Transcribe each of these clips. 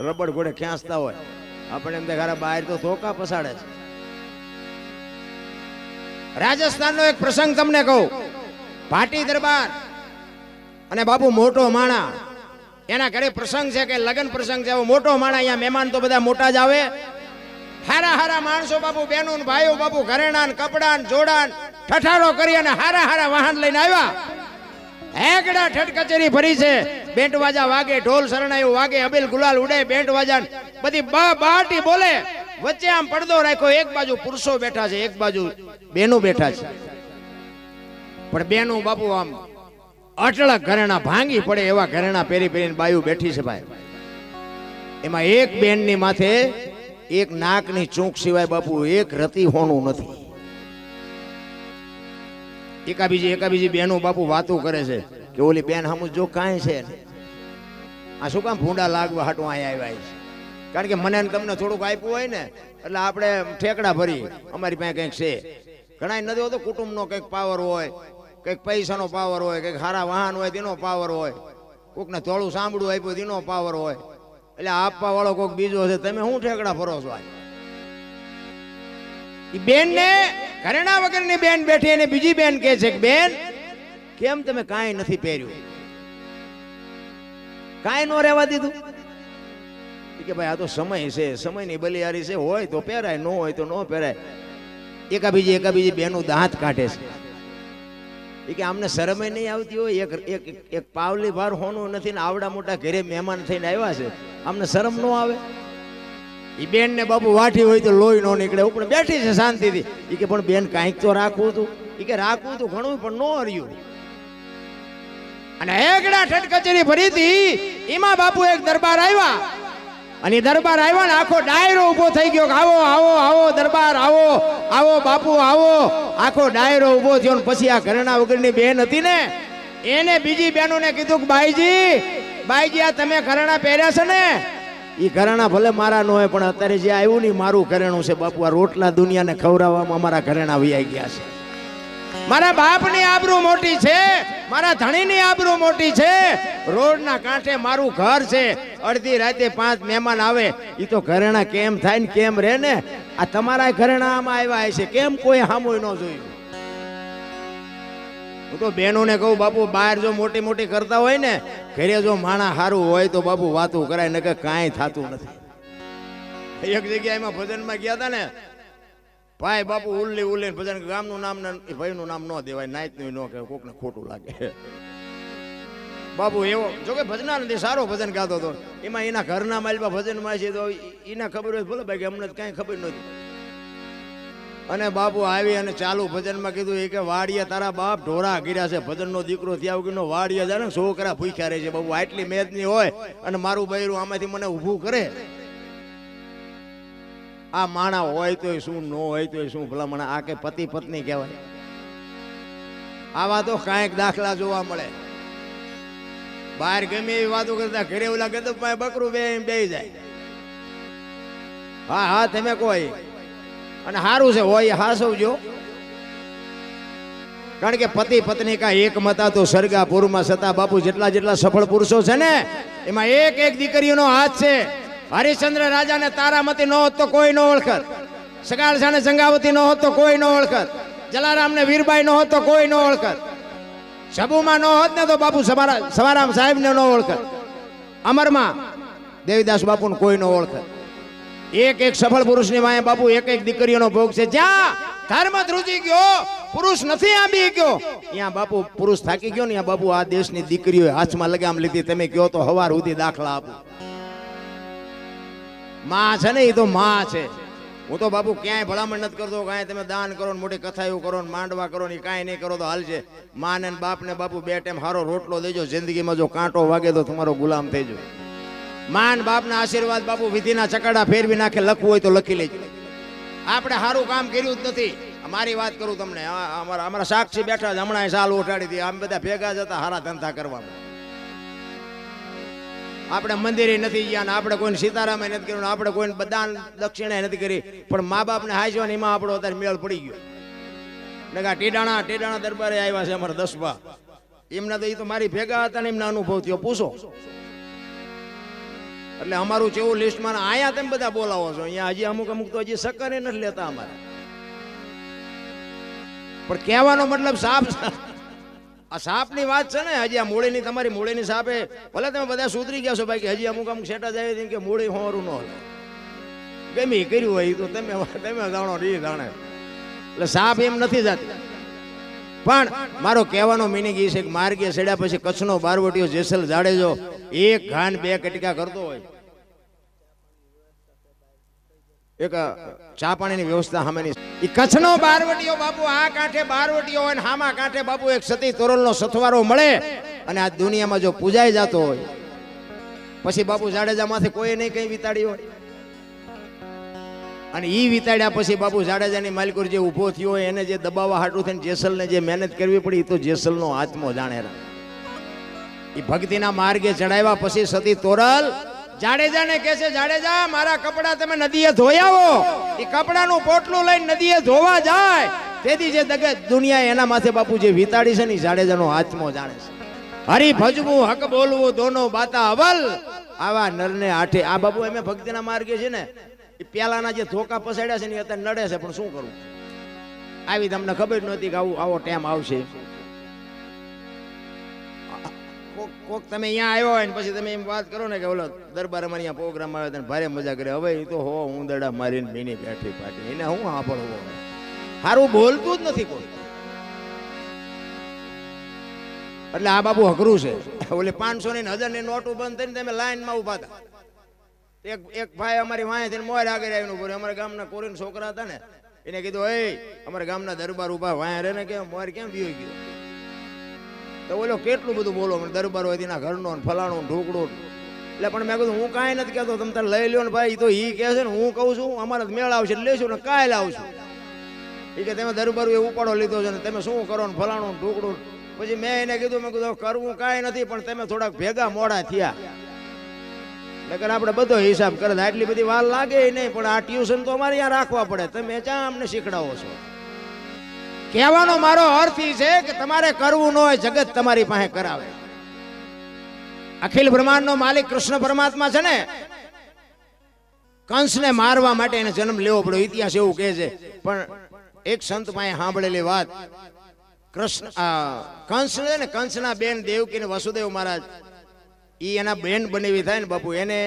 Rubber ઘોડે ખેંચતા હોય. આપણે એમ દેખાડે બહાર તો ધોકા પસાડે છે. રાજસ્થાનનો એક પ્રસંગ તમને કહું. ભાટી દરબાર અને બાપુ મોટો માણા. એના ઘરે પ્રસંગ છે કે લગ્ન પ્રસંગ છે. મોટો માણા અહીંયા મહેમાન તો બધા મોટા જ આવે. હારા હારા માણસો બાપુ બેનું ભાઈઓ બાપુ ઘરેણા ને કપડા ને જોડા ને ઠઠાડો કરી અને હારા હારા વાહન લઈને આવ્યા. હેકડા ઠઠ કચેરી ભરી છે. બેન્ટ વાજા વાગે, ઢોલ શરણાયું વાગે, અબીલ ગુલાલ ઉડે, બેન્ટ વાજા બધી બા બાટી બોલે. વચ્ચે આમ પડદો રાખ્યો, એક બાજુ પુરુષો બેઠા છે, એક બાજુ બેનો બેઠા છે. પણ બેનો બાપુ આમ અટળક ઘરેણા ભાંગી પડે એવા ઘરેણા પહેરી પહેરીને બાયું બેઠી છે ભાઈ. એમાં એક બેનની માથે એક નાકની ચૂંક સિવાય બાપુ એક રતી હોણું નથી. એકાબીજી એકાબીજી બેનો બાપુ વાતો કરે છે કે ઓલી બેન હમ જો કાંઈ છે આ શું કામ ભૂંડા લાગવા હાટું અહીંયા આવ્યા છે? કારણ કે મને તમને થોડુંક આપ્યું હોય ને, એટલે આપણે ઠેકડા ભરી અમારી પાસે કંઈક છે. ઘણા નથી હોતો કુટુંબનો કંઈક પાવર હોય, કંઈક પૈસાનો પાવર હોય, કંઈક સારા વાહન હોય તેનો પાવર હોય. કોકને થોડું સાંભળવું આપ્યું તેનો પાવર હોય. એટલે આપવા વાળો કોઈક બીજો છે. તમે શું ઠેકડા ફરો છો ઈ બેન ને ઘરેણા વગરની બેન બેઠી અને બીજી બેન કહે છે કે, બેન, કેમ તમે કાંઈ નથી પહેર્યું? કાંઈ નો રહેવા દીધું? કે ભાઈ આ તો સમય છે, સમયની બલિયારી છે, હોય તો પહેરાય, ન હોય તો ન પહેરાય. એકાબીજી એકાબીજી બેનું દાંત કાઢે છે. એ કે આમને શરમે નહીં આવતી હોય, એક એક એક પાવલી ભાર હોનું નથી ને આવડા મોટા ઘરે મહેમાન થઈને આવ્યા છે. આમને શરમ ન આવે? એ બેન ને બાપુ વાઠી હોય તો લોહી નો નીકળે ઉપર બેઠી છે શાંતિથી. ઈ કે પણ બેન કાંઈક તો રાખવું હતું એ કે રાખવું હતું ઘણું, પણ ન હર્યું. અને એકડા ઠટ કચેરી ભરી હતી. એમાં બાપુ એક દરબાર આવ્યા. અને દરબાર આવ્યા ને આખો ડાયરો ઊભો થઈ ગયો આવો આવો આવો, દરબાર, આવો આવો, બાપુ, આવો. આખો ડાયરો ઊભો થયો ને પછી આ ઘરેણા વગરની બેન હતી ને, એને બીજી બહેનોને કીધું કે, બાઈજી બાઈજી, આ તમે ઘરેણા પહેર્યા છે ને? એ ઘરેણા ભલે મારા ન હોય, પણ અત્યારે જે આવ્યું ને મારું ઘરેણું છે. બાપુ, આ રોટલા દુનિયાને ખવડાવવામાં મારા ઘરેણા વૈયા ગયા છે. મારા બાપની આબરૂ મોટી છે, મારા ધણીની આબરૂ મોટી છે. રોડના કાંઠે મારું ઘર છે. અડધી રાતે પાંચ મહેમાન આવે એ તો ઘરેણા કેમ થાય ને કેમ રહે ને? આ તમારા ઘરેણા આમાં આવ્યા છે કેમ કોઈ હામુય ન જોયું? હું તો બહેનોને કહું, બાપુ, બહાર જો મોટી મોટી કરતા હોય ને, ઘરે જો માણા સારું હોય તો બાપુ વાતું કરાય, નકર કાંઈ થતું નથી. એક જગ્યાએ ભજનમાં ગયા હતા ને ભાઈ બાપુ ઉલ્લી ઉલ્લી ભજન ગામનું નામ ને ભાઈનું નામ ન દેવાય નાયતનું ન કહેવાય કોકને ખોટું લાગે. બાપુ એવો જો કે ભજના નથી સારો ભજન ગાતો હતો. એમાં એના ઘરના માલમાં ભજનમાં છે તો એને ખબર હોય ભલે ભાઈ કે અમને કાંઈ ખબર નથી. અને બાપુ આવી અને ચાલુ ભજનમાં કીધું એ કે વાડિયા તારા બાપ ઢોરા ગીર્યા છે ભજનનો દીકરો ત્યાં વગરનો વાડિયા જાય ને છોકરા ભૂખ્યા રહે છે. બાપુ આટલી મેદની હોય અને મારું બૈરું આમાંથી મને ઊભું કરે. આ માણા હોય તોય શું, ન હોય તોય શું ભલામણ આ કે પતિ પત્ની કહેવાય. આવા તો કાંઈક દાખલા જોવા મળે. બહાર ગમે એવી વાતો કરતા ઘરે ઓલા કહેતો બકરું બે બે જાય. હા હા, તમે કોઈ અને સારું છે, હોય હા સૌજો કારણ કે પતિ પત્ની કા એક મતા તો સરગાપુરમાં સતા બાપુ જેટલા જેટલા સફળ પુરુષો છે ને, એમાં એક એક દીકરીઓનો હાથ છે. હરિશ્ચંદ્ર રાજાને તારામતી ન હોત કોઈ ન ઓળખત. સગાળસાને સંગાવતી ન હોત કોઈ ન ઓળખત. જલારામને વીરબાઈ ન હોત કોઈ ન ઓળખત. સબુમાં ન હોત ને તો બાપુ સવારા સવારામ સાહેબને ન ઓળખત. અમરમાં દેવીદાસ બાપુને કોઈ ન ઓળખત. એક એક સફળ પુરુષની વાંહે બાપુ એક એક દીકરીઓનો ભોગ છે. જ્યાં ધર્મ ધ્રુજી ગયો, પુરુષ નથી આંબી ગયો. ત્યાં બાપુ પુરુષ થાકી ગયો ને ત્યાં બાપુ આ દેશની દીકરીઓ હાથમાં લગામ લીધી. તમે કહો તો હવાર સુધી દાખલા આપો. માં છે ને એ તો માં છે. હું તો બાપુ ક્યાંય ભલામણ નથી કરતો, કાંઈ તમે દાન કરો ને મોટી એવું કરો ને માંડવા કરો ને કાંઈ નહીં કરો તો હાલ છે માં ને બાપ ને બાપુ બે ટાઈમ હારો રોટલો દેજો, જિંદગીમાં જો કાંટો વાગે તો તમારો ગુલામ થઈ જાય માન બાપના આશીર્વાદ, બાપુ વિધિના ચકડા ફેરવી નાખે, લખવું હોય તો લખી લેજો. આપણે સારું કામ કર્યું જ નથી. મારી વાત કરું તમને. અમારા અમારા સાક્ષી બેઠા હમણાં સાલ ઉઠાડી હતી. આમ બધા ભેગા જ હતા હારા ધંધા કરવામાં. આપણે મંદિરે નથી ગયા ને આપણે કોઈને સીતારામે નથી કર્યું આપણે કોઈને દાન દક્ષિણે નથી કરી. પણ મા બાપને હાજવા એમાં આપણો અત્યારે મેળ પડી ગયો. ને કા ટેડાણા ટેડાણા દરબારે આવ્યા છે અમારા દસબા એમના તો એ તો મારી ભેગા હતા ને એમના અનુભવ થયો. પૂછો. એટલે અમારું જેવું લિસ્ટમાં અહીંયા તમે બધા બોલાવો છો. અહીંયા હજી અમુક અમુક તો હજી સક્કર નથી લેતા અમારે. પણ કહેવાનો મતલબ સાપ આ સાપની વાત છે ને, હજી આ મૂળીની તમારી મૂળીની સાપે, ભલે તમે બધા સુધરી ગયા છો બાકી હજી અમુક અમુક સેટા જાય કે મૂળી હોરું ન હોય. ગમે કર્યું હોય તો તમે તમે જાણો રી જાણે. એટલે સાપ એમ નથી જાતી. પણ મારો કહેવાનો મિનિંગ એ છે કે માર્ગે ચડ્યા પછી કચ્છનો બારવટીઓ જેસલ જાડેજો એક ઘાન બે કટકા કરતો હોય. એક ચા પાણીની વ્યવસ્થા સામેની. ઈ કચ્છનો બારવટીઓ બાપુ, આ કાંઠે બારવટીઓ હોય ને હામા કાંઠે બાપુ એક સતી તોરલનો સથવારો મળે અને આ દુનિયામાં જો પૂજાઈ જતો હોય, પછી બાપુ જાડેજામાંથી કોઈ નહીં કંઈ વિતાડી હોય. અને એ વિતાડ્યા પછી બાપુ જાડેજાની માલિકોર જે ઊભો થયો હોય, એને જે દબાવવા હાટું થઈને જેસલને જે મહેનત કરવી પડી એ તો જેસલનો આત્મો જાણે એ ભક્તિના માર્ગે ચડાવ્યા પછી સતી તોરલ જાડેજાને કહે છે, જાડેજા, મારા કપડા તમે નદીએ ધોઈ આવો. એ કપડાનું પોટલું લઈને નદીએ ધોવા જાય. તેથી જે દગે દુનિયા એના માથે બાપુ જે વિતાડી છે ને જાડેજાનો આત્મો જાણે છે. હરી ભજવું, હક બોલવું, દોનો બાતા અવલ આવા નરને આઠે આ બાબુ અમે ભક્તિના માર્ગે છે ને, એ પેલાના જે ધોકા પસાડ્યા છે ને, એ અત્યારે નડે છે. પણ શું કરવું આવી તમને ખબર નહોતી કે આવું આવો ટાઈમ આવશે. કોક કોક તમે અહીંયા આવ્યો હોય ને પછી તમે એમ વાત કરો ને કે ઓલો દરબાર અમારે અહીંયા પ્રોગ્રામ આવે તને ભારે મજા કરે. હવે એ તો હો હું દડા મારીને મીની બેઠી પાટી એને હું સાંભળવો સારું બોલતું જ નથી કોઈ. એટલે આ બાબુ અઘરું છે. ઓલે પાંચસો ની હજારની નોટો બંધ થઈને તમે લાઈનમાં ઊભા હતા. એક એક ભાઈ અમારી વાંહે થઈને મોર આગળ આવીને ઊભો. અમારા ગામના કોરીન છોકરા હતા ને. એને કીધું એ અમારા ગામના દરબાર ઊભા વાંહે રે ને કે મોર કેમ વ્યુ ગયો? તો ઓલો કેટલું બધું બોલો, મને દરબાર હોય તેના ઘરનો ને ફલાણું ને એટલે પણ મેં કીધું, હું કાંઈ નથી કહેતો, તમે તારે લઈ લ્યો ને ભાઈ, તો એ કહે છે ને, હું કહું છું, અમારે મેળ આવશે, લેશું ને કાંઈ લાવશું. એ કે તમે દરબાર એ ઉપાડો લીધો છે ને, તમે શું કરો ને ફલાણું ને ઢોકળું પછી મેં એને કીધું, મેં કીધું કરવું કાંઈ નથી, પણ તમે થોડાક ભેગા મોડા થયા. નકર આપણે બધો હિસાબ કરે, આટલી બધી વાર લાગે નહીં, પણ આ ટ્યુશન તો અમારે ત્યાં રાખવા પડે, તમે ચા અમને શીખડાવો છો. કહેવાનો મારો અર્થ એ છે કે તમારે કરવું ન હોય, જગત તમારી પાસે કરાવે. અખિલ બ્રહ્માંડનો માલિક કૃષ્ણ પરમાત્મા છે ને, કંસને મારવા માટે એને જન્મ લેવો પડ્યો. ઇતિહાસ એવું કહે છે. પણ એક સંત પાસે સાંભળેલી વાત, કૃષ્ણ કંસ છે ને કંસના બેન દેવકી ને વસુદેવ મહારાજ, ઈ એના બેન બનેવી થાય ને બાપુ. એને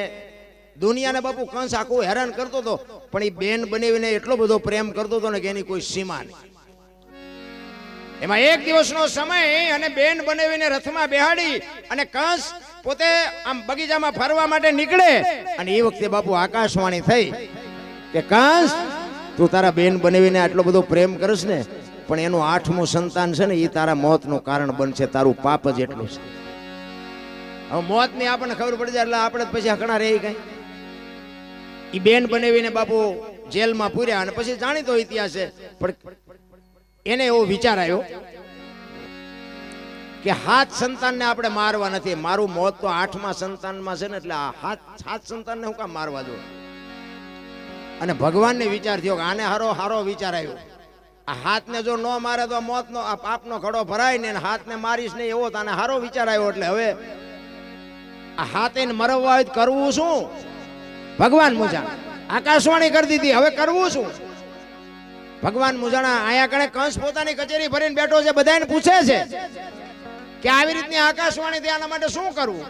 દુનિયાને બાપુ કંસ આખું હેરાન કરતો હતો, પણ એ બેન બનેવીને એટલો બધો પ્રેમ કરતો હતો ને કે એની કોઈ સીમા નહીં. એમાં એક દિવસનો સમય અને બેન બનાવીને રથમાં બેહાડી અને કંસ પોતે આમ બગીચામાં ફરવા માટે નીકળે. અને એ વખતે બાપુ આકાશવાણી થઈ કે, કંસ, તું તારા બેન બનાવીને આટલો બધો પ્રેમ કરશ ને, પણ એનું આઠમું સંતાન છે ને એ તારા મોતનું કારણ બનશે, તારું પાપ જ એટલું છે. હવે મોતની આપણને ખબર પડી જાય એટલે આપણે પછી હકણા રહી કઈ. એ બેન બનાવીને બાપુ જેલમાં પૂર્યા અને પછી જાણીતો ઇતિહાસ છે, પણ એને એવો વિચાર આવ્યો કે હાથ સંતાનને આપણે મારવા નથી. મારું મોત તો આઠમા સંતાનમાં છે ને, એટલે હાથ સાત સંતાનને હું કામ મારવા દો અને ભગવાનને વિચાર થયો કે આને હારો હારો વિચાર આવ્યો. આ હાથને જો ન મારે તો મોતનો આ પાપનો ખડો ભરાય ને હાથને મારીશ ને એવો તને હારો વિચાર આવ્યો. એટલે હવે આ હાથે મરવા હોય કરવું શું? ભગવાન મુજા આકાશવાણી કરી દીધી, હવે કરવું શું? ભગવાન મુજાણા આયા કણે કંસ પોતાની કચેરી ભરીને બેઠો છે બધાને પૂછે છે કે આવી રીતની આકાશવાણી આના માટે શું કરવું?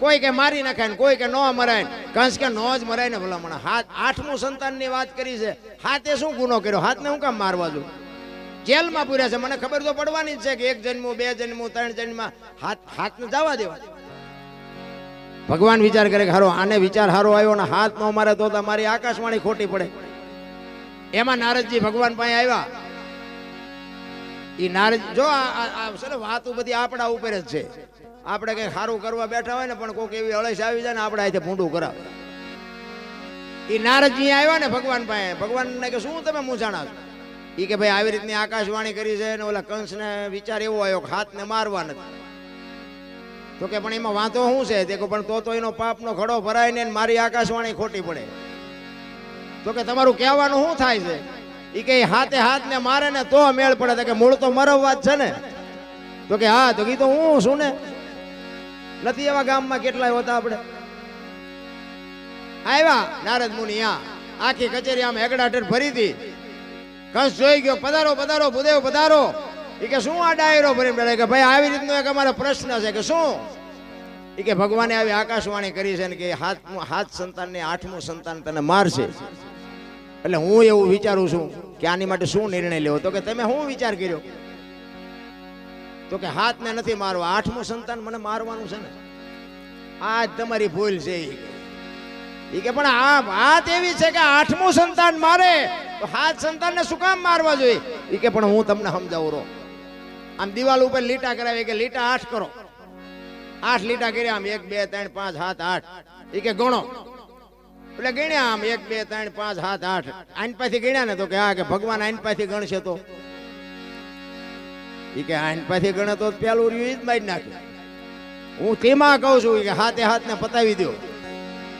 કોઈ કે મારી નાખાય ને કોઈ કે ન મરાય કંસ કે નો જ મરાય ને ભલામણ. હાથ આઠમું સંતાનની વાત કરી છે. હાથે શું ગુનો કર્યો? હાથને હું કામ મારવા દઉં? જેલમાં પૂર્યા છે. મને ખબર તો પડવાની જ છે કે એક જન્મ, બે જન્મ, ત્રણ જન્મમાં હાથ હાથને જવા દેવા ભગવાન વિચાર કરે કે હારો, આને વિચાર હારો આવ્યો ને હાથ નો મારે તો મારી આકાશવાણી ખોટી પડે. એમાં નારદજી ભગવાન પાસે આવ્યા. એ નારદ જો આ વાતો બધી આપણા ઉપર જ છે. આપણે કઈ સારું કરવા બેઠા હોય ને પણ કોઈક એવી અળસ આવી જાય ને આપણે અહીંથી ભૂંડું કરાવે. એ નારદજી આવ્યા ને ભગવાન પાસે. ભગવાનને કે, શું તમે મૂંઝાણા છો? એ કે, ભાઈ, આવી રીતની આકાશવાણી કરી છે ને ઓલા કંસને વિચાર એવો આવ્યો કે હાથને મારવા નથી. તો કે, પણ એમાં વાંધો શું છે? તે પણ તો તો એનો પાપનો ખડો ભરાય ને મારી આકાશવાણી ખોટી પડે. તો કે તમારું કહેવાનું શું થાય છે? એ કે હાથે હાથ ને મારે ને તો મેળ પડે. કે મૂળ તો મરવવા જ છે ને. તો કે હા, તો કીધું હું શું ને? નથી એવા ગામમાં કેટલાય હોતા આપણે? આવ્યા નારદ મુનિ આ. આખી કચેરી આમ હેગડાટેર ભરી હતી કસ જોઈ ગયો, પધારો પધારો, ભૂદેવ પધારો. એ કે શું આ ડાયરો ભરીને બેઠા? કે ભાઈ આવી રીતનો એક અમારો પ્રશ્ન છે કે શું? એ કે ભગવાને આવી આકાશવાણી કરી છે ને કે હાથ હાથ સંતાનને આઠમું સંતાન તને મારશે. એટલે હું એવું વિચારું છું કે આની માટે શું નિર્ણય લેવો? તો કે તમે શું વિચાર કર્યો? તો કે હાથને નથી મારવા, આઠમું સંતાન મને મારવાનું છે ને. આ જ તમારી ભૂલ છે એ કે. પણ આ વાત એવી છે કે આઠમું સંતાન મારે, તો હાથ સંતાનને શું કામ મારવા જોઈએ? એ કે પણ હું તમને સમજાવું રહો. આમ દિવાલ ઉપર લીટા કરાવી કે લીટા આઠ કરો. આઠ લીટા કર્યા, આમ એક, બે, ત્રણ, પાંચ, સાત, આઠ. એ કે ગણો. એટલે ગણ્યા આમ એક, બે, ત્રણ, પાંચ, સાત, આઠ. આની પાછી ગણ્યા ને તો કે હા કે ભગવાન આની પાછી ગણશે તો. એ કે આની પાછી ગણે તો પેલું રહ્યું જ મારી નાખે. હું તેમાં કહું છું કે, હાથે હાથ ને પતાવી દો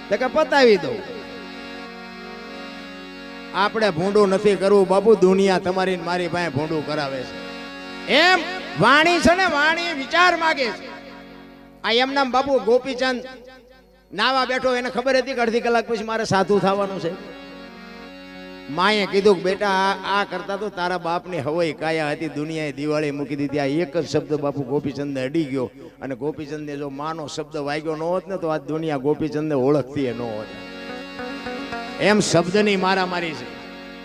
તો કે, પતાવી દઉં. આપણે ભૂંડું નથી કરવું બાબુ દુનિયા તમારી મારી પાસે ભૂંડું કરાવે છે. એમ વાણી છે ને, વાણી વિચાર માગે છે. આ એમના બાબુ ગોપીચંદ નાવા બેઠો એને ખબર હતી કે અડધી કલાક પછી મારે સાધુ થવાનું છે? માએ કીધું કે બેટા, આ કરતા તો તારા બાપની હવાઈ કાયા હતી, દુનિયાએ દિવાળી મૂકી દીધી. આ એક જ શબ્દ બાપુ ગોપીચંદને અડી ગયો. અને ગોપીચંદને જો માનો શબ્દ વાગ્યો ન હોત ને, તો આ દુનિયા ગોપીચંદને ઓળખતી ન હોત. એમ શબ્દની મારામારી છે.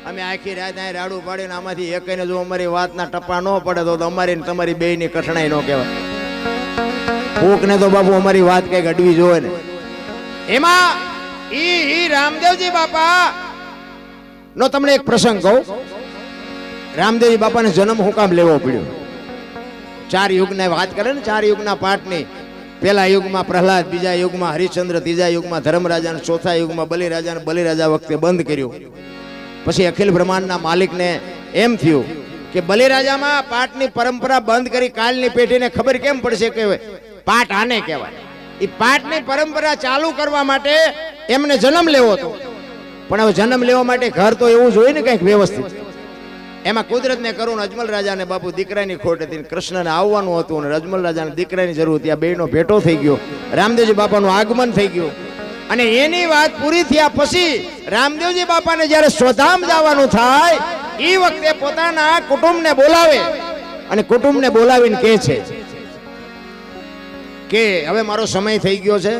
અમે આખી રાત અહીં રાડું પાડીને આમાંથી એકને જો અમારી વાતના ટપ્પા ન પડે, તો અમારી તમારી બેયની કઠણાઈ ન કહેવાય. કોકને તો બાપુ અમારી વાત કંઈક અડવી જોવે ને. એમાં ઈ ઈ રામદેવજી બાપા નો તમને એક પ્રસંગ કહું. રામદેવજી બાપાને જન્મ હું કામ લેવો પડ્યો. ચાર યુગને વાત કરે ને, ચાર યુગના પાઠની. પહેલા યુગમાં પ્રહલાદ, બીજા યુગમાં હરિશ્ચંદ્ર, ત્રીજા યુગમાં ધર્મરાજા ચોથા યુગમાં બલિરાજા અને બલિરાજા વખતે બંધ કર્યું. પછી અખિલ બ્રહ્માંડના માલિકને એમ થયું કે બલિરાજામાં પાઠની પરંપરા બંધ કરી કાલની પેઢીને ખબર કેમ પડશે કે પાઠ આને કહેવાય? એ પાઠની પરંપરા ચાલુ કરવા માટે એમને જન્મ લેવો હતો. પણ હવે જન્મ લેવા માટે ઘર તો એવું જોઈએ ને કંઈક વ્યવસ્થિત. એમાં કુદરતને કરું અજમલ રાજાને બાપુ દીકરાની ખોટ હતી કૃષ્ણને આવવાનું હતું અને અજમલ રાજાને દીકરાની જરૂર હતી. આ બેનો ભેટો થઈ ગયો. રામદેવજી બાપાનું આગમન થઈ ગયું. અને એની વાત પૂરી થયા પછી રામદેવજી બાપાને જ્યારે સ્વધામ જવાનું થાય એ વખતે પોતાના કુટુંબને બોલાવે. અને કુટુંબને બોલાવીને કહે છે કે હવે મારો સમય થઈ ગયો છે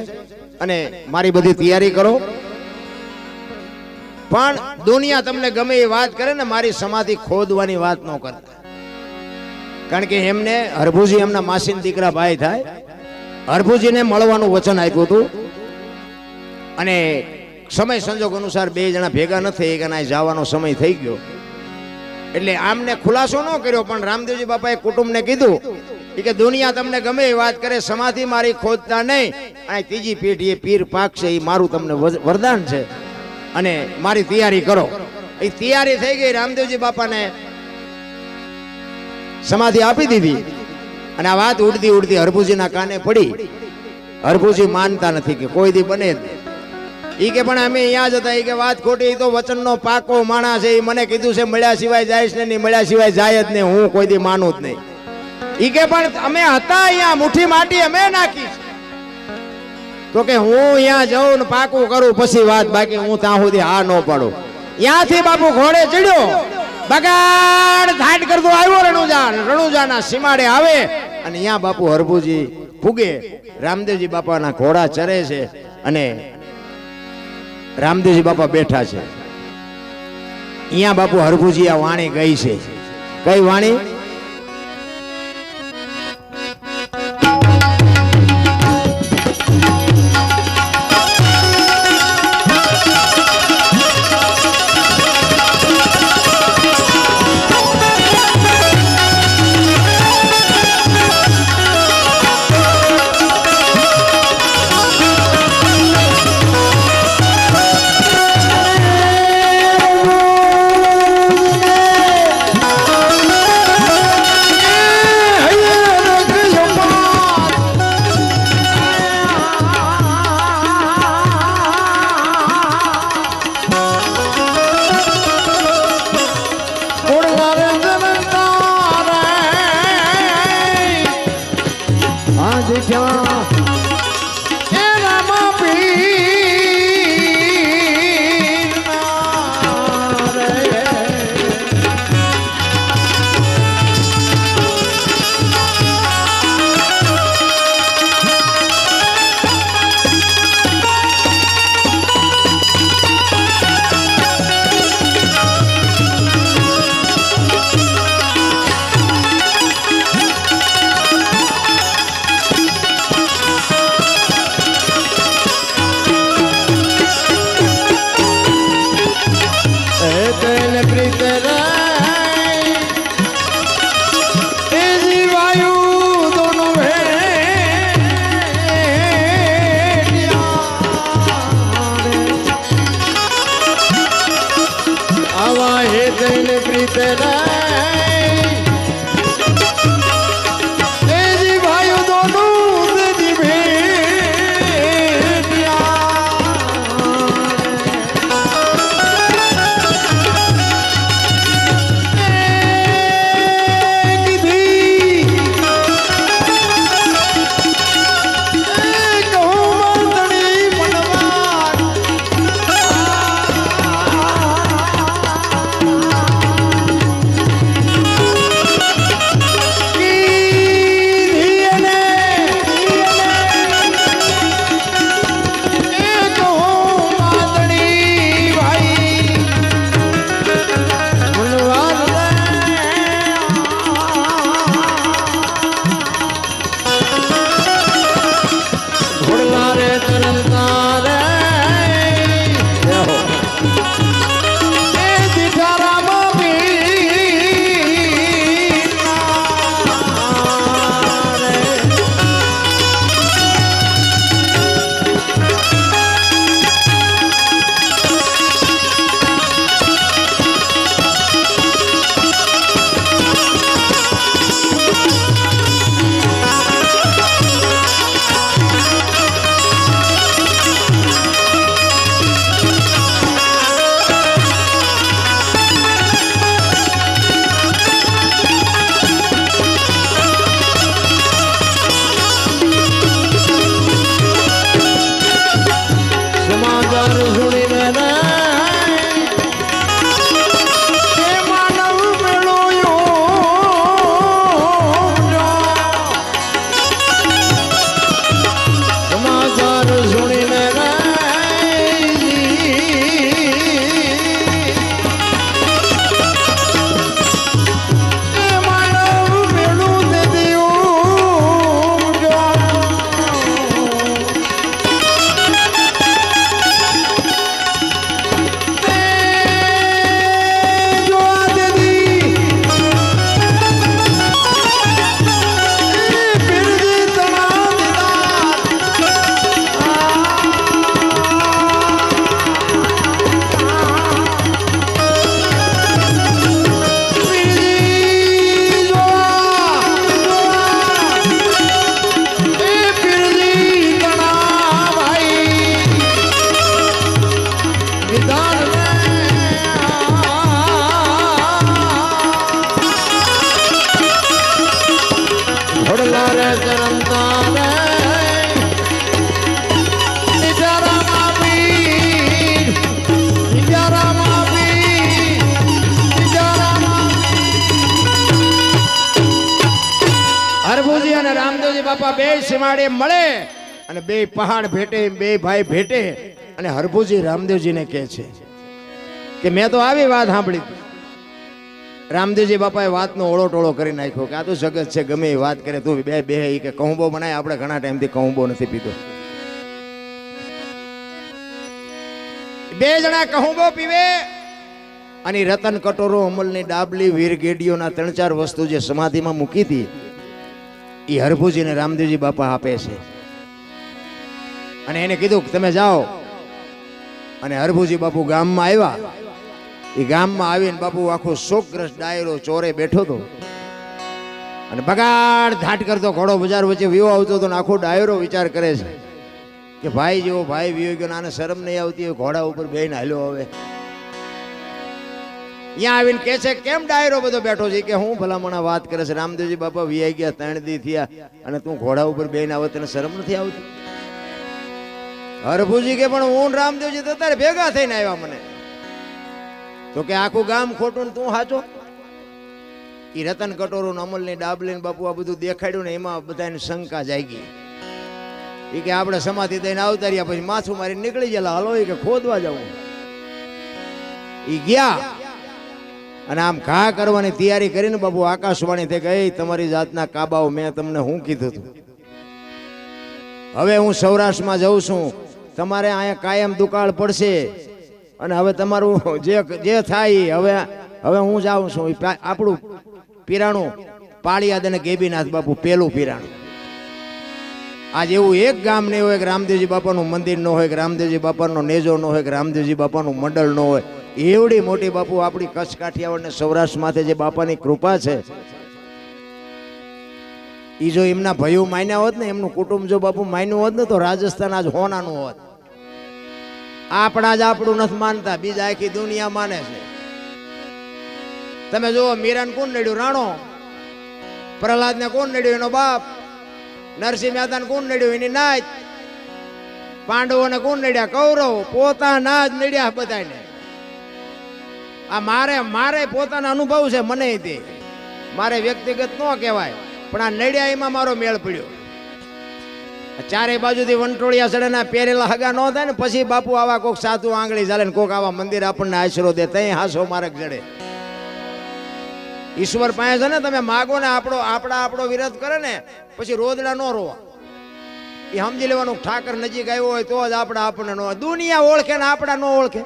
અને મારી બધી તૈયારી કરો. પણ દુનિયા તમને ગમે એ વાત કરે ને, મારી સમાધિ ખોદવાની વાત ન કરતા કારણ કે એમને, હરભુજી એમના માસીન દીકરા ભાઈ થાય. હરભુજીને મળવાનું વચન આપ્યું હતું. અને સમય સંજોગ અનુસાર બે જણા ભેગા નથી અને જવાનો સમય થઈ ગયો. એટલે આમને ખુલાસો ન કર્યો, પણ રામદેવજી બાપાએ કુટુંબને કીધું કે દુનિયા તમને ગમે એ વાત કરે, સમાધિ મારી ખોદતા નહીં. આ ત્રીજી પેઢીએ પીર પાકશે એ મારું તમને વરદાન છે. અને મારી તૈયારી કરો. એ તૈયારી થઈ ગઈ, રામદેવજી બાપાને સમાધિ આપી દીધી. અને આ વાત ઉડતી ઉડતી હરભુજીના કાને પડી. હરભુજી માનતા નથી કે કોઈ દી બને જ. ઈ કે પણ અમે અહીંયા જ હતા એ કે વાત ખોટી તો વચનનો પાકો માણસ છે એ મને કીધું છે, મળ્યા સિવાય જાય છે નહીં, મળ્યા સિવાય જાય જ નહીં, હું કોઈ દી માનું જ નહીં. ઈ કે પણ અમે હતા અહીંયા, મુઠ્ઠી માટી અમે નાખી તો કે હું અહીંયા જઉં ને પાકું કરું, પછી વાત બાકી, હું ત્યાં સુધી હા ન પડું. ત્યાંથી બાપુ ઘોડે ચડ્યો. બગાડ ધાટ કરતો આવ્યો રણુજા રણુજાના સીમાડે આવે અને અહીંયા બાપુ હરભુજી ફૂગે. રામદેવજી બાપાના ઘોડા ચરે છે અને રામદેવજી બાપા બેઠા છે. અહીંયા બાપુ હરભુજી આ વાણી ગઈ છે. કઈ વાણી? બે પહાડ ભેટે, બે ભાઈ ભેટે. અને હરભુજી રામદેવજીને કહે છે કે મેં તો આવી વાત સાંભળી. રામદેવજી બાપાએ વાતનો ઓળો ટોળો કરી નાખ્યો કે આ તો જગત છે, ગમે એ વાત કરે, તું બે બે કે કહુંબો બનાય, આપણે ઘણા ટાઈમથી કહુંબો નથી પીતો બે જણા કહુંબો પીવે. અને રતન કટોરો અમલની ડાબલી વીર ગેડીઓના ત્રણ ચાર વસ્તુ જે સમાધિમાં મૂકી હતી એ હરભુજીને રામદેવજી બાપા આપે છે. અને એને કીધું કે તમે જાઓ. અને હરભુજી બાપુ ગામમાં આવ્યા. એ ગામમાં આવીને બાપુ આખો શોકગ્રસ્ત ડાયરો ચોરે બેઠો હતો. અને બગાડ ધાટ કરતો ઘોડો બજાર વચ્ચે વિવો આવતો હતો ને આખો ડાયરો વિચાર કરે છે કે ભાઈ જેવો ભાઈ વિયો ગયો આને શરમ નહીં આવતી હોય, ઘોડા ઉપર બેન હાલ્યો હવે અહીંયા આવીને કે છે, કેમ ડાયરો બધો બેઠો છે? કે, હું ભલામણા વાત કરે છે. રામદેવજી બાપા વીઆઈ ગયા, ત્રણ દી થયા. અને તું ઘોડા ઉપર બેન આવે, તને શરમ નથી આવતી? હરભુજી કે, પણ હું રામદેવજી તો તારે ભેગા થઈને આવ્યા મને. તો કે, આખું ગામ ખોટું ને તું સાચો ઈ રતન કટોરો અમલની ડાબલી બાપુ આ બધું દેખાડ્યું ને એમાં બધાને શંકા જાગી. એ કે, આપણે સમાધિ દઈને આવતા રહ્યા પછી માથું મારી નીકળી ગયેલા. હલો એ કે, ખોદવા જવું એ ગયા. અને આમ ઘા કરવાની તૈયારી કરીને બાપુ આકાશવાણી થઈ ગઈ તમારી જાતના કાબાઓ મેં તમને હું કીધું હતું હવે હું સૌરાષ્ટ્રમાં જઉં છું. તમારે અહીંયા કાયમ દુકાળ પડશે. અને હવે તમારું જે જે થાય હવે હવે હું જાઉં છું. આપણું પીરાણું પાળિયાદ અને ગેબીનાથ બાપુ, પેલું પીરાણું. આજ એવું એક ગામ નહીં હોય કે રામદેવજી બાપાનું મંદિર ન હોય, કે રામદેવજી બાપાનો નેજો ન હોય, કે રામદેવજી બાપાનું મંડળ ન હોય. એવડી મોટી બાપુ આપણી કચ્છ કાઠિયાવાડ ને સૌરાષ્ટ્ર માથે જે બાપાની કૃપા છે. એ જો એમના ભયો માન્યા હોત ને, એમનું કુટુંબ જો બાપુ માન્યું હોત ને, તો રાજસ્થાન આજ હોનાનું હોત. આપણા જ આપણું નથી માનતા, બીજા આખી દુનિયા માને છે. તમે જુઓ, મીરાને કોણ નડ્યું? રાણો. પ્રહલાદને કોણ નડ્યું? એનો બાપ. નરસિંહ મહેતાને કોણ નડ્યું? એની નાચ પાંડવોને કોણ નડ્યા? કૌરવ. પોતાના જ નડ્યા બધાને આ મારે મારે પોતાનો અનુભવ છે, મને તે. મારે વ્યક્તિગત ન કહેવાય, પણ આ નડ્યા એમાં મારો મેળ પડ્યો. ચારે બાજુથી વંટોળિયા સડેના પહેરેલા હગા ન થાય ને પછી બાપુ આવા કોક સાતુ આંગળી ચાલે ને કોક આવા મંદિર આપણને આશરો દે. તઈ હાસો મારક જડે. ઈશ્વર પાસે છે ને તમે માગો ને આપણો, આપણા આપણો વિરોધ કરે ને, પછી રોદડા ન રોવા. એ સમજી લેવાનું ઠાકર નજીક આવ્યો હોય તો જ આપણા આપણને ન દુનિયા ઓળખે ને આપણા ન ઓળખે.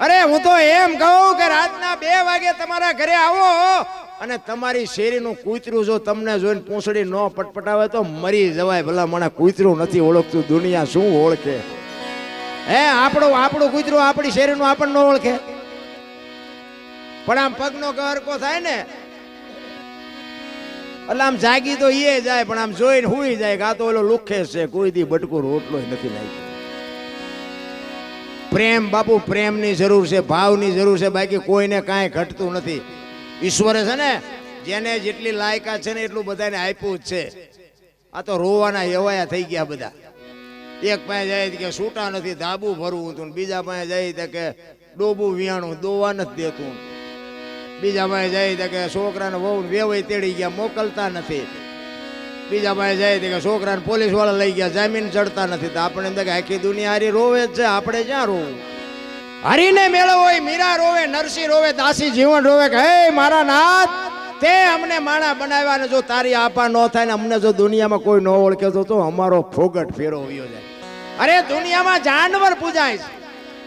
અરે હું તો એમ કહું કે રાતના બે વાગે તમારા ઘરે આવો. અને તમારી શેરીનું કૂતરું જો તમને જોઈને પૂંછડી ન પટપટાવે તો મરી જવાય. ભલા મને કૂતરું નથી ઓળખતું. દુનિયા શું ઓળખે? હે, આપણું આપણું કૂતરું આપણી શેરીનું આપણને ઓળખે? પણ આમ પગનો ગહરકો થાય ને? એટલે આમ જાગી તો એ જાય, પણ આમ જોઈને હુઈ જાય આ તો ઓલો લુખે છે. કોઈ દી બટકો રોટલો નથી લાગ્યો. પ્રેમ બાપુ, પ્રેમની જરૂર છે, ભાવની જરૂર છે, બાકી કોઈને કાંઈ ઘટતું નથી. ઈશ્વરે છે ને, જેને જેટલી લાયકા છે ને એટલું બધાને આપ્યું જ છે. આ તો રોવાના એવાયા થઈ ગયા બધા. એક પાસે જાય કે છૂટા નથી, ધાબુ ભરવું હતું બીજા પાસે જાય કે ડોબું વિયાણું દોવા નથી દેતું. બીજા પાસે જાય કે છોકરાને વહુ વેવાય તેડી ગયા, મોકલતા નથી. બીજા પાસે જાય કે છોકરાને પોલીસવાળા લઈ ગયા, જામીન ચડતા નથી. તો આપણે એમ કે આખી દુનિયા હારી રોવે જ છે, આપણે ક્યાં રોવું? હરીને મેળવો મીરા રોવે, નરસિંહ રોવે, દાસી જીવન રોવે કે, હે મારા નાથ, તે અમને માણા બનાવ્યા ને જો તારી આપા ન થાય ને અમને જો દુનિયામાં કોઈ ન ઓળખે તો અમારો ફોગટ ફેરો વયો જાય. અરે, દુનિયામાં જાનવર પૂજાય છે.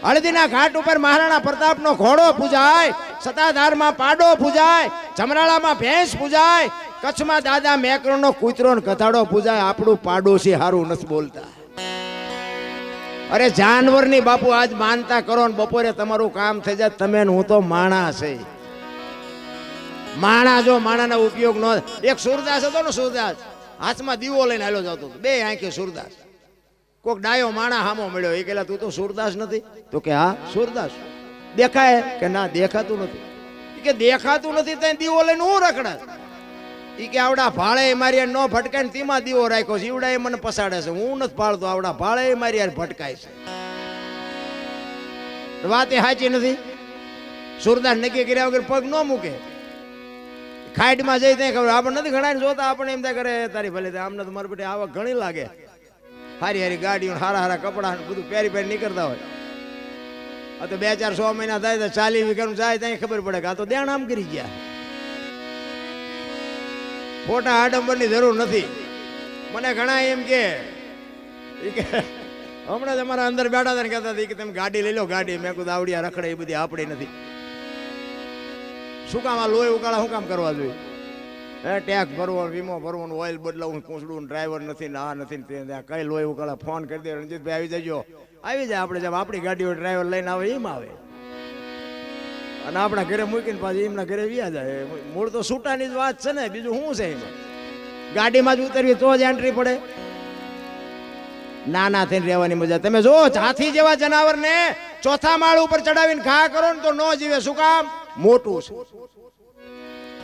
હળદીના ઘાટ ઉપર મહારાણા પ્રતાપનો ઘોડો પૂજાય, સતાધારમાં પાડો પૂજાય, જમરાળામાં ભેંસ પૂજાય, કચ્છમાં દાદા મેકરણનો કૂતરો કથાડો પૂજાય. આપણું પાડોશી હારું નથી બોલતા. અરે જાનવરની બાપુ આજ માનતા કરો ને બપોરે તમારું કામ થઈ જાય, તમે હું તો માણા છે. માણા જો માણાનો ઉપયોગ ન એક સુરદાસ હતો ને સુરદાસ, હાથમાં દીવો લઈને હાલો જતો બે આંખે સુરદાસ. કોક ડાયો માણા હામો મળ્યો. એ કહેલા, તું તો સુરદાસ નથી. તો કે, હા, સુરદાસ. દેખાય કે ના, દેખાતું નથી. કે, દેખાતું નથી ત્યાં દીવો લઈને હું રખડા ઈ કે આવડા ભાળે મારી નો ભટકાય ને તેમાં દીવો રાખ્યો છે. ઈવડા એ મને પસાડે છે. હું નથી ભાળતો. આવડા ભાળે મારી યાર ભટકાય છે. વાત એ સાચી નથી. સુરદાસ નક્કી કર્યા વગર પગ ન મૂકે. ખાઈડમાં જઈ ત્યાં ખબર. આપણે નથી ઘણા જોતા. આપણે એમ થાય કરે તારી ભલે આમને તો મારી બેટી આવક ઘણી લાગે. હારી હારી ગાડીઓ હારા હારા કપડા બધું પહેરી પહેરી નીકળતા હોય. આ તો બે ચાર સો મહિના થાય તો ચાલી વીઘાનું જાય ત્યાં ખબર પડે કે આ તો દેણ આમ કરી ગયા. ખોટા આડંબરની જરૂર નથી. મને ઘણા એમ કે હમણાં તમારા અંદર બેઠા હતા ને કહેતા હતા કે તમે ગાડી લઈ લો, ગાડી. મેં કીધું, આવડિયા રખડે એ બધી આપણી નથી. શું કામ આ લોહી ઉકાળા શું કામ કરવા જોઈએ? હે ટેક્સ ભરવો, વીમો ભરવો ઓઇલ બદલાવું પૂછડું ડ્રાઈવર નથી, ને આ નથી ત્યાં કઈ લોહી ઉકાળા? ફોન કરી દે, રણજીતભાઈ, આવી જજો. આવી જાય આપણે, જેમ આપણી ગાડીઓ ડ્રાઈવર લઈને આવે, એમ આવે. અને આપણા ઘરે મૂકીને પાછી એમના ઘરે વ્યા જાય. મૂળ તો છૂટાની જ વાત છે ને, બીજું શું છે એમાં? ગાડીમાં જ ઉતરવી તો જ એન્ટ્રી પડે. નાના થઈને રહેવાની મજા. તમે જો હાથી જેવા જનાવરને ચોથા માળ ઉપર ચડાવીને ઘા કરો ને તો ન જીવે. શું કામ? મોટું છે.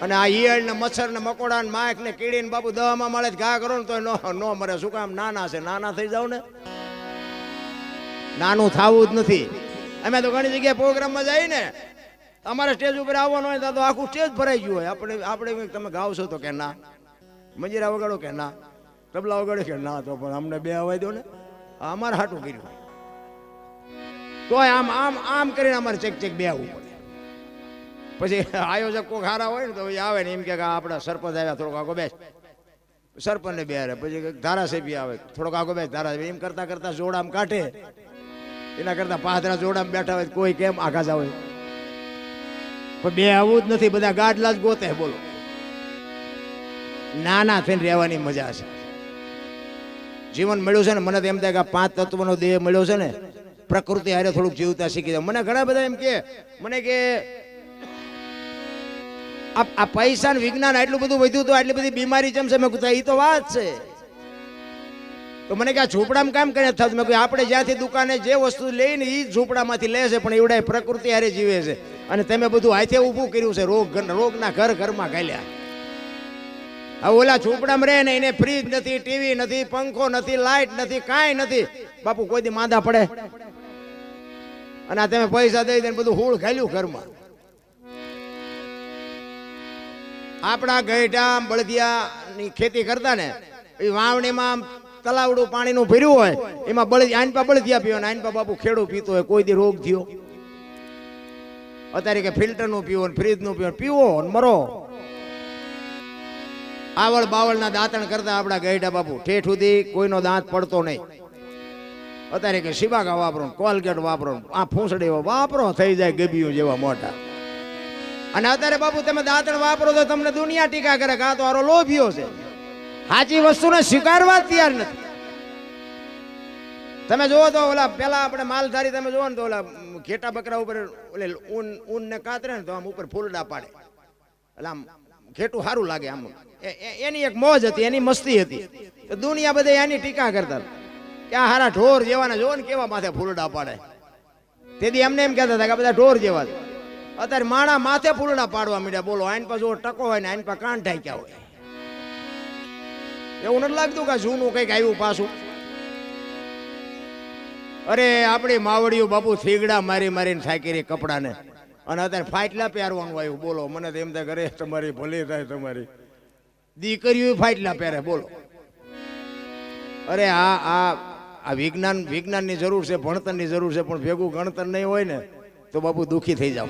અને આ ઈયળ ને મચ્છર ને મકોડા ને માખ ને કીડી ને બાપુ દવામાં મળે ઘા કરો ને તો નો મરે. શું કામ? નાના છે. નાના થઈ જાવ ને. નાનું થવું જ નથી. અમે તો ઘણી જગ્યાએ પ્રોગ્રામમાં જઈએ ને અમારે સ્ટેજ ઉપર આવવાનું હોય તો આખું સ્ટેજ ભરાઈ ગયું હોય. આપણે આપણે તમે ગાવશો તો કે ના. મંજીરા વગાડો કે ના. તબલા વગાડો કે ના તો પણ અમને બે અવાય દો ને. અમારે હાટું કર્યું તોય આમ આમ આમ કરીને અમારે ચેક ચેક બે આવવું પડે. પછી આયોજક કોઈ ખારા હોય ને તો આવે ને એમ કે આપણા સરપંચ આવ્યા, થોડોક આગો બેસ. બે હારે પછી ધારાસભ્ય આવે, થોડોક આગો બેસ ધારાસભ્ય. એમ કરતા કરતા જોડામ કાઢે. એના કરતા પાદરા જોડામ બેઠા હોય કોઈ કેમ આઘા જાવ? પણ બે આવું જ નથી, બધા ગાડલા જ ગોતે, બોલો. નાના થઈને રહેવાની મજા છે. જીવન મળ્યું છે ને, મને તો એમ થાય કે પાંચ તત્વનો દેહ મળ્યો છે ને, પ્રકૃતિ હારે થોડુંક જીવતા શીખી જાય મને ઘણા બધા એમ કે, મને કે, આ પૈસા ને વિજ્ઞાન આટલું બધું વધ્યું તો આટલી બધી બીમારી જેમ છે? મેં કીધું એ તો વાત છે. તો મને કે, આ ઝૂંપડામાં કામ કરે થતું મેં કહ્યું આપણે જ્યાંથી દુકાને જે વસ્તુ લઈને એ ઝૂંપડામાંથી લે છે, પણ એવડા પ્રકૃતિ હારે જીવે છે. અને તમે બધું હાથે ઊભું કર્યું છે, રોગ રોગના ઘર ઘરમાં ગાલ્યા હવે ઓલા ઝૂંપડામાં રહે ને એને ફ્રીજ નથી ટીવી નથી, પંખો નથી લાઈટ નથી, કાંઈ નથી. બાપુ, કોઈ દી માંદા પડે. અને આ તમે પૈસા દઈ દઈને બધું હૂળ ખાલ્યું ઘરમાં. આપણા ગઈઢા બળદિયાની ખેતી કરતા ને, એ વાવણીમાં તલાવડું પાણીનું ભર્યું હોય, એમાં બળદિયા આનપા બળદિયા પીવાના આનપા બાપુ ખેડૂ પીતો હોય, કોઈ દી રોગ થયો. અત્યારે કે ફિલ્ટરનું પીવો ને ફ્રીજનું પીવો પીવો મરો. આવળ બાવળના દાંતણ કરતા આપણા ગઈડા બાપુ ઠેઠ સુધી કોઈનો દાંત પડતો નહીં. અત્યારે કે શિબાકા વાપરો કોલગેટ વાપરો આ ફૂંસડી વાપરો, થઈ જાય ગબિયું જેવા મોટા અને અત્યારે બાપુ તમે દાંતણ વાપરો તો તમને દુનિયા ટીકા કરે કે તો આરો લોભિયો છે. સાચી વસ્તુને સ્વીકારવા તૈયાર નથી. તમે જોવો તો ઓલા પેલા આપણે માલધારી તમે જોવો ને તો ઓલા ઘેટા બકરા ઉપર ઓલે ઊન ઊન ને કાતરે ને તો આમ ઉપર ફૂલડા પાડે. એટલે આમ ઘેટું સારું લાગે આમ. એની એક મોજ હતી, એની મસ્તી હતી. તો દુનિયા બધે એની ટીકા કરતા કે આ હારા ઢોર જેવાના જોવો ને કેવા માથે ફૂલડા પાડે. તેથી એમને એમ કહેતા હતા કે બધા ઢોર જેવા અત્યારે માણા માથે ફૂલડા પાડવા માંડ્યા. બોલો, આઈન પાસે ટકો હોય ને આઈન પાસે કાન ઢાંક્યા હોય. એવું નથી લાગતું કે જૂનું કંઈક આવ્યું પાછું. અરે, આપણી માવડીઓ બાપુ થીગડા મારી મારીને થાકી રહી કપડાને. અને અત્યારે ફાટલા પહેરવાનું આવ્યું. બોલો, મને તો એમ થાય કરે તમારી ભલી થાય તમારી. દીકરીઓ ફાટલા પહેરે, બોલો. અરે, આ આ આ વિજ્ઞાન, વિજ્ઞાનની જરૂર છે, ભણતરની જરૂર છે, પણ ભેગું ગણતર નહીં હોય ને, તો બાપુ દુઃખી થઈ જાવ